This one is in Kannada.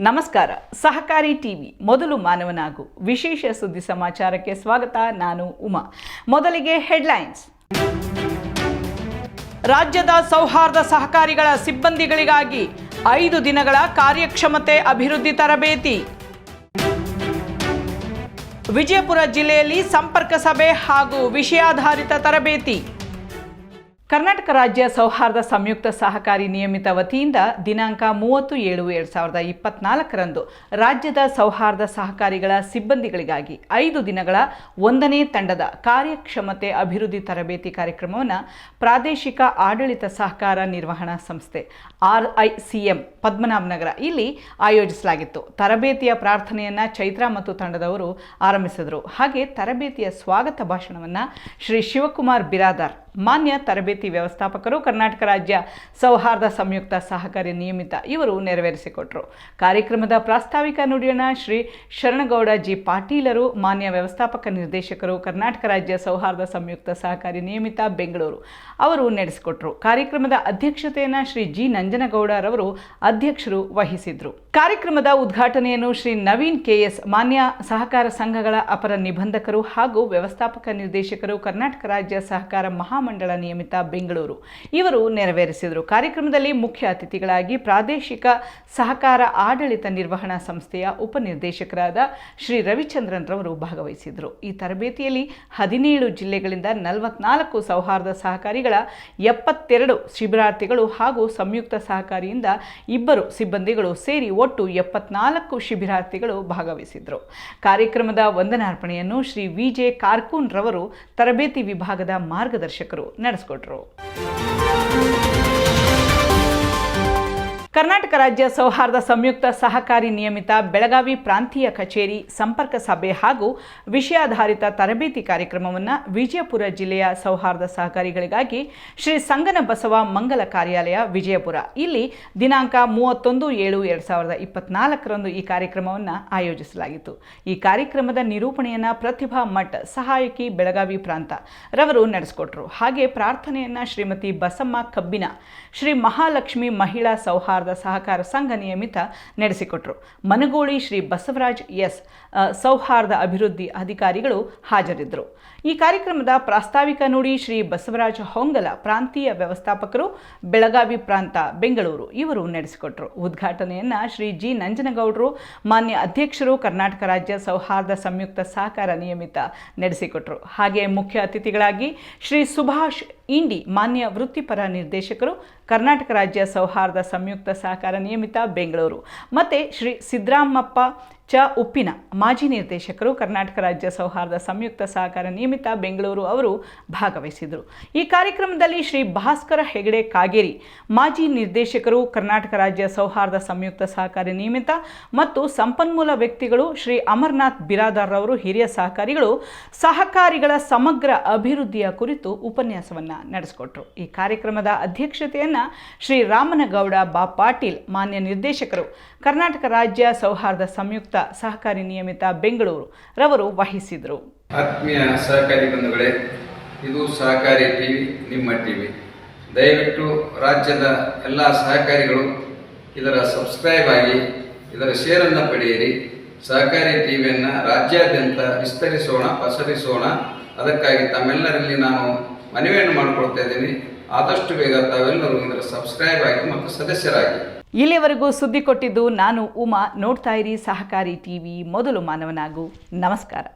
ನಮಸ್ಕಾರ. ಸಹಕಾರಿ ಟಿವಿ, ಮೊದಲು ಮಾನವನಾಗು. ವಿಶೇಷ ಸುದ್ದಿ ಸಮಾಚಾರಕ್ಕೆ ಸ್ವಾಗತ. ನಾನು ಉಮಾ. ಮೊದಲಿಗೆ ಹೆಡ್ಲೈನ್ಸ್. ರಾಜ್ಯದ ಸೌಹಾರ್ದ ಸಹಕಾರಿಗಳ ಸಿಬ್ಬಂದಿಗಳಿಗಾಗಿ ಐದು ದಿನಗಳ ಕಾರ್ಯಕ್ಷಮತೆ ಅಭಿವೃದ್ಧಿ ತರಬೇತಿ. ವಿಜಯಪುರ ಜಿಲ್ಲೆಯಲ್ಲಿ ಸಂಪರ್ಕ ಸಭೆ ಹಾಗೂ ವಿಷಯಾಧಾರಿತ ತರಬೇತಿ. ಕರ್ನಾಟಕ ರಾಜ್ಯ ಸೌಹಾರ್ದ ಸಂಯುಕ್ತ ಸಹಕಾರಿ ನಿಯಮಿತ ವತಿಯಿಂದ ದಿನಾಂಕ ಮೂವತ್ತು ಏಳು ಎರಡು ಸಾವಿರದ ಇಪ್ಪತ್ನಾಲ್ಕರಂದು ರಾಜ್ಯದ ಸೌಹಾರ್ದ ಸಹಕಾರಿಗಳ ಸಿಬ್ಬಂದಿಗಳಿಗಾಗಿ ಐದು ದಿನಗಳ ಒಂದನೇ ತಂಡದ ಕಾರ್ಯಕ್ಷಮತೆ ಅಭಿವೃದ್ಧಿ ತರಬೇತಿ ಕಾರ್ಯಕ್ರಮವನ್ನು ಪ್ರಾದೇಶಿಕ ಆಡಳಿತ ಸಹಕಾರ ನಿರ್ವಹಣಾ ಸಂಸ್ಥೆ R I C M Padmanabhanagara ಇಲ್ಲಿ ಆಯೋಜಿಸಲಾಗಿತ್ತು. ತರಬೇತಿಯ ಪ್ರಾರ್ಥನೆಯನ್ನು ಚೈತ್ರ ಮತ್ತು ತಂಡದವರು ಆರಂಭಿಸಿದರು. ಹಾಗೆ ತರಬೇತಿಯ ಸ್ವಾಗತ ಭಾಷಣವನ್ನು ಶ್ರೀ ಶಿವಕುಮಾರ್ ಬಿರಾದಾರ್ ಮಾನ್ಯ ತರಬೇತಿ ವ್ಯವಸ್ಥಾಪಕರು, ಕರ್ನಾಟಕ ರಾಜ್ಯ ಸೌಹಾರ್ದ ಸಂಯುಕ್ತ ಸಹಕಾರಿ ನಿಯಮಿತ ಇವರು ನೆರವೇರಿಸಿಕೊಟ್ರು. ಕಾರ್ಯಕ್ರಮದ ಪ್ರಾಸ್ತಾವಿಕ ನುಡಿಯನ್ನ ಶ್ರೀ ಶರಣಗೌಡ ಜಿ ಪಾಟೀಲರು, ಮಾನ್ಯ ವ್ಯವಸ್ಥಾಪಕ ನಿರ್ದೇಶಕರು, ಕರ್ನಾಟಕ ರಾಜ್ಯ ಸೌಹಾರ್ದ ಸಂಯುಕ್ತ ಸಹಕಾರಿ ನಿಯಮಿತ ಬೆಂಗಳೂರು ಅವರು ನಡೆಸಿಕೊಟ್ರು. ಕಾರ್ಯಕ್ರಮದ ಅಧ್ಯಕ್ಷತೆಯನ್ನು ಶ್ರೀ ಜಿ ನಂಜನಗೌಡರವರು ಅಧ್ಯಕ್ಷರು ವಹಿಸಿದ್ರು. ಕಾರ್ಯಕ್ರಮದ ಉದ್ಘಾಟನೆಯನ್ನು ಶ್ರೀ ನವೀನ್ ಕೆಎಸ್ ಮಾನ್ಯ ಸಹಕಾರ ಸಂಘಗಳ ಅಪರ ನಿಬಂಧಕರು ಹಾಗೂ ವ್ಯವಸ್ಥಾಪಕ ನಿರ್ದೇಶಕರು, ಕರ್ನಾಟಕ ರಾಜ್ಯ ಸಹಕಾರ ಮಹಾಮಂಡಳ ನಿಯಮಿತ ಬೆಂಗಳೂರು. ಇವರು ನೆರವೇರಿಸಿದರು. ಕಾರ್ಯಕ್ರಮದಲ್ಲಿ ಮುಖ್ಯ ಅತಿಥಿಗಳಾಗಿ ಪ್ರಾದೇಶಿಕ ಸಹಕಾರ ಆಡಳಿತ ನಿರ್ವಹಣಾ ಸಂಸ್ಥೆಯ ಉಪನಿರ್ದೇಶಕರಾದ ಶ್ರೀ ರವಿಚಂದ್ರನ್ ರವರು ಭಾಗವಹಿಸಿದರು. ಈ ತರಬೇತಿಯಲ್ಲಿ ಹದಿನೇಳು ಜಿಲ್ಲೆಗಳಿಂದ ನಲವತ್ನಾಲ್ಕು ಸೌಹಾರ್ದ ಸಹಕಾರಿಗಳ ಎಪ್ಪತ್ತೆರಡು ಶಿಬಿರಾರ್ಥಿಗಳು ಹಾಗೂ ಸಂಯುಕ್ತ ಸಹಕಾರಿಯಿಂದ ಇಬ್ಬರು ಸಿಬ್ಬಂದಿಗಳು ಸೇರಿ ಒಟ್ಟು ಎಪ್ಪತ್ನಾಲ್ಕು ಶಿಬಿರಾರ್ಥಿಗಳು ಭಾಗವಹಿಸಿದರು. ಕಾರ್ಯಕ್ರಮದ ವಂದನಾರ್ಪಣೆಯನ್ನು ಶ್ರೀ ವಿ ಜೆ ಕಾರ್ಕೂನ್ ರವರು ತರಬೇತಿ ವಿಭಾಗದ ಮಾರ್ಗದರ್ಶಕರು ನಡೆಸಿಕೊಟ್ರು. ಕರ್ನಾಟಕ ರಾಜ್ಯ ಸೌಹಾರ್ದ ಸಂಯುಕ್ತ ಸಹಕಾರಿ ನಿಯಮಿತ ಬೆಳಗಾವಿ ಪ್ರಾಂತೀಯ ಕಚೇರಿ ಸಂಪರ್ಕ ಸಭೆ ಹಾಗೂ ವಿಷಯಾಧಾರಿತ ತರಬೇತಿ ಕಾರ್ಯಕ್ರಮವನ್ನು ವಿಜಯಪುರ ಜಿಲ್ಲೆಯ ಸೌಹಾರ್ದ ಸಹಕಾರಿಗಳಿಗಾಗಿ ಶ್ರೀ ಸಂಗನ ಬಸವ ಮಂಗಲ ಕಾರ್ಯಾಲಯ ವಿಜಯಪುರ. ಇಲ್ಲಿ ದಿನಾಂಕ ಮೂವತ್ತೊಂದು ಏಳು ಎರಡು ಸಾವಿರದ ಇಪ್ಪತ್ನಾಲ್ಕರಂದು ಈ ಕಾರ್ಯಕ್ರಮವನ್ನು ಆಯೋಜಿಸಲಾಗಿತ್ತು. ಈ ಕಾರ್ಯಕ್ರಮದ ನಿರೂಪಣೆಯನ್ನು ಪ್ರತಿಭಾ ಮಠ್ ಸಹಾಯಕಿ ಬೆಳಗಾವಿ ಪ್ರಾಂತ ರವರು ನಡೆಸಿಕೊಟ್ರು. ಹಾಗೆ ಪ್ರಾರ್ಥನೆಯನ್ನು ಶ್ರೀಮತಿ ಬಸಮ್ಮ ಕಬ್ಬಿನ, ಶ್ರೀ ಮಹಾಲಕ್ಷ್ಮಿ ಮಹಿಳಾ ಸೌಹಾರ್ದ ಸಹಕಾರ ಸಂಘ ನಿಯಮಿತ ನಡೆಸಿಕೊಟ್ರು. ಮನಗೋಳಿ ಶ್ರೀ ಬಸವರಾಜ್ ಎಸ್ ಸೌಹಾರ್ದ ಅಭಿವೃದ್ಧಿ ಅಧಿಕಾರಿಗಳು ಹಾಜರಿದ್ದರು. ಈ ಕಾರ್ಯಕ್ರಮದ ಪ್ರಾಸ್ತಾವಿಕ ನುಡಿ ಶ್ರೀ ಬಸವರಾಜ ಹೊಂಗಲ ಪ್ರಾಂತೀಯ ವ್ಯವಸ್ಥಾಪಕರು ಬೆಳಗಾವಿ ಪ್ರಾಂತ ಬೆಂಗಳೂರು ಇವರು ನಡೆಸಿಕೊಟ್ರು. ಉದ್ಘಾಟನೆಯನ್ನು ಶ್ರೀ ಜಿ. ನಂಜನಗೌಡರು, ಮಾನ್ಯ ಅಧ್ಯಕ್ಷರು, ಕರ್ನಾಟಕ ರಾಜ್ಯ ಸೌಹಾರ್ದ ಸಂಯುಕ್ತ ಸಹಕಾರ ನಿಯಮಿತ ನಡೆಸಿಕೊಟ್ರು. ಹಾಗೆ ಮುಖ್ಯ ಅತಿಥಿಗಳಾಗಿ ಶ್ರೀ ಸುಭಾಷ್ ಇಂಡಿ ಮಾನ್ಯ ವೃತ್ತಿಪರ ನಿರ್ದೇಶಕರು ಕರ್ನಾಟಕ ರಾಜ್ಯ ಸೌಹಾರ್ದ ಸಂಯುಕ್ತ ಸಹಕಾರ ನಿಯಮಿತ ಬೆಂಗಳೂರು. ಮತ್ತು ಶ್ರೀ ಸಿದ್ದರಾಮಪ್ಪ ಚ ಉಪ್ಪಿನ ಮಾಜಿ ನಿರ್ದೇಶಕರು ಕರ್ನಾಟಕ ರಾಜ್ಯ ಸೌಹಾರ್ದ ಸಂಯುಕ್ತ ಸಹಕಾರ ನಿಯಮಿತ ಬೆಂಗಳೂರು ಅವರು ಭಾಗವಹಿಸಿದರು. ಈ ಕಾರ್ಯಕ್ರಮದಲ್ಲಿ ಶ್ರೀ ಭಾಸ್ಕರ ಹೆಗಡೆ ಕಾಗೇರಿ, ಮಾಜಿ ನಿರ್ದೇಶಕರು ಕರ್ನಾಟಕ ರಾಜ್ಯ ಸೌಹಾರ್ದ ಸಂಯುಕ್ತ ಸಹಕಾರ ನಿಯಮಿತ ಮತ್ತು ಸಂಪನ್ಮೂಲ ವ್ಯಕ್ತಿಗಳು ಶ್ರೀ ಅಮರ್ನಾಥ್ ಬಿರಾದಾರ್ ಅವರು ಹಿರಿಯ ಸಹಕಾರಿಗಳು ಸಹಕಾರಿಗಳ ಸಮಗ್ರ ಅಭಿವೃದ್ಧಿಯ ಕುರಿತು ಉಪನ್ಯಾಸವನ್ನು ನಡೆಸಿಕೊಟ್ರು. ಈ ಕಾರ್ಯಕ್ರಮದ ಅಧ್ಯಕ್ಷತೆಯನ್ನು ಶ್ರೀ ರಾಮನಗೌಡ ಬಾ ಪಾಟೀಲ್ ಮಾನ್ಯ ನಿರ್ದೇಶಕರು ಕರ್ನಾಟಕ ರಾಜ್ಯ ಸೌಹಾರ್ದ ಸಂಯುಕ್ತ ಸಹಕಾರಿ ನಿಯಮಿತ ಬೆಂಗಳೂರು ರವರು ವಹಿಸಿದರು. ಆತ್ಮೀಯ ಸಹಕಾರಿ ಬಂಧುಗಳೇ, ಇದು ಸಹಕಾರಿ ಟಿವಿ, ನಿಮ್ಮ ಟಿವಿ. ದಯವಿಟ್ಟು ರಾಜ್ಯದ ಎಲ್ಲ ಸಹಕಾರಿಗಳು ಇದರ ಸಬ್ಸ್ಕ್ರೈಬ್ ಆಗಿ, ಇದರ ಶೇರನ್ನು ಪಡೆಯಿರಿ. ಸಹಕಾರಿ ಟಿವಿಯನ್ನು ರಾಜ್ಯಾದ್ಯಂತ ವಿಸ್ತರಿಸೋಣ, ಪಸರಿಸೋಣ. ಅದಕ್ಕಾಗಿ ತಮ್ಮೆಲ್ಲರಲ್ಲಿ ನಾನು ಮನವಿಯನ್ನು ಮಾಡಿಕೊಳ್ತಾ ಇದ್ದೀನಿ. ಆದಷ್ಟು ಬೇಗ ತಾವೆಲ್ಲರೂ ಇದರ ಸಬ್ಸ್ಕ್ರೈಬ್ ಆಗಿ ಮತ್ತು ಸದಸ್ಯರಾಗಿ. ಇಲ್ಲಿಯವರೆಗೂ ಸುದ್ದಿ ಕೊಟ್ಟಿದ್ದು ನಾನು ಉಮಾ. ನೋಡ್ತಾ ಇರಿ ಸಹಕಾರಿ ಟಿವಿ ಮೊದಲು ಮಾನವನಾಗು. ನಮಸ್ಕಾರ.